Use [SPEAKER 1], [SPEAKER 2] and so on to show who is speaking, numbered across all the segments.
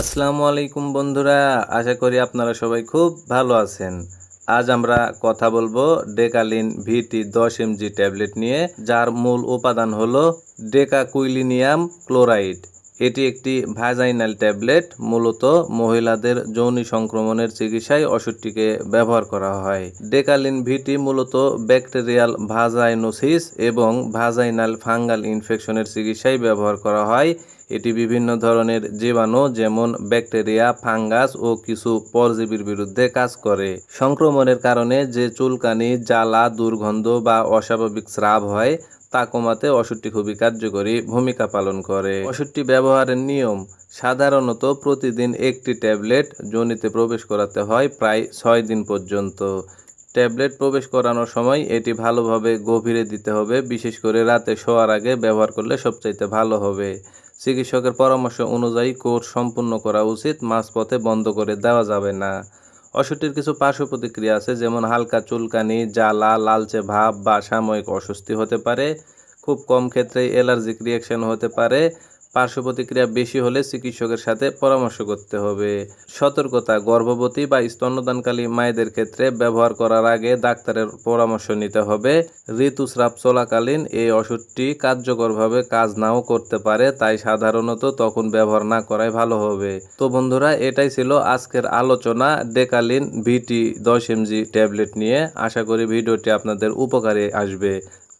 [SPEAKER 1] আসসালামু আলাইকুম বন্ধুরা, আশা করি আপনারা সবাই খুব ভালো আছেন। আজ আমরা কথা বলব ডেকালিন ভিটি দশ এমজি ট্যাবলেট নিয়ে, যার মূল উপাদান হলো ডেকাকুইলিনিয়াম ক্লোরাইড। এটি একটি ভাজাইনাল ট্যাবলেট মূলত মহিলাদের যৌনি সংক্রমণের চিকিৎসায় ওষুধটিকে ব্যবহার করা হয়। ডেকালিন ভিটি মূলত ব্যাকটেরিয়াল ভাজাইনোসিস এবং ভাজাইনাল ফাঙ্গাল ইনফেকশনের চিকিৎসায় ব্যবহার করা হয়। এটি বিভিন্ন ধরনের জীবাণু যেমন ব্যাকটেরিয়া, ফাঙ্গাস ও কিছু পরজীবীর বিরুদ্ধে কাজ করে। সংক্রমণের কারণে যে চুলকানি, জ্বালা, দুর্গন্ধ বা অস্বাভাবিক স্রাব হয় তা কমাতে ওষুধটি খুবই কার্যকরী ভূমিকা পালন করে। ওষুধটি ব্যবহারের নিয়ম সাধারণত প্রতিদিন একটি ট্যাবলেট যোনিতে প্রবেশ করাতে হয় প্রায় ছয় দিন পর্যন্ত। ট্যাবলেট প্রবেশ করানোর সময় এটি ভালোভাবে গভীরে দিতে হবে, বিশেষ করে রাতে শোয়ার আগে ব্যবহার করলে সবচাইতে ভালো হবে। চিকিৎসকের পরামর্শ অনুযায়ী কোর্স সম্পূর্ণ করা উচিত, মাঝপথে বন্ধ করে দেওয়া যাবে না। ওষুধটির কিছু পার্শ্ব প্রতিক্রিয়া আছে, যেমন হালকা চুলকানি, জ্বালা, লালচে ভাব বা সাময়িক অস্বস্তি হতে পারে। খুব কম ক্ষেত্রেই অ্যালার্জিক রিয়াকশন হতে পারে। পার্শ্ব প্রতিক্রিয়া বেশি হলে চিকিৎসকের সাথে পরামর্শ করতে হবে। সতর্কতা, গর্ভবতী বা স্তন্যদানকালী মায়েদের ক্ষেত্রে ব্যবহার করার আগে ডাক্তারের পরামর্শ নিতে হবে। ঋতুস্রাব চলাকালীন এই ওষুধটি কার্যকরভাবে কাজ নাও করতে পারে, তাই সাধারণত তখন ব্যবহার না করাই ভালো হবে। তো বন্ধুরা, এটাই ছিল আজকের আলোচনা। ডেকালিন ভিটি দশ এমজি ট্যাবলেট নিয়ে আশা করি ভিডিওটি আপনাদের উপকারে আসবে।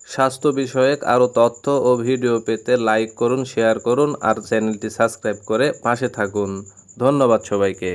[SPEAKER 1] স্বাস্থ্য বিষয়ক আরও তথ্য ও ভিডিও পেতে লাইক করুন, শেয়ার করুন আর চ্যানেলটি সাবস্ক্রাইব করে পাশে থাকুন। ধন্যবাদ সবাইকে।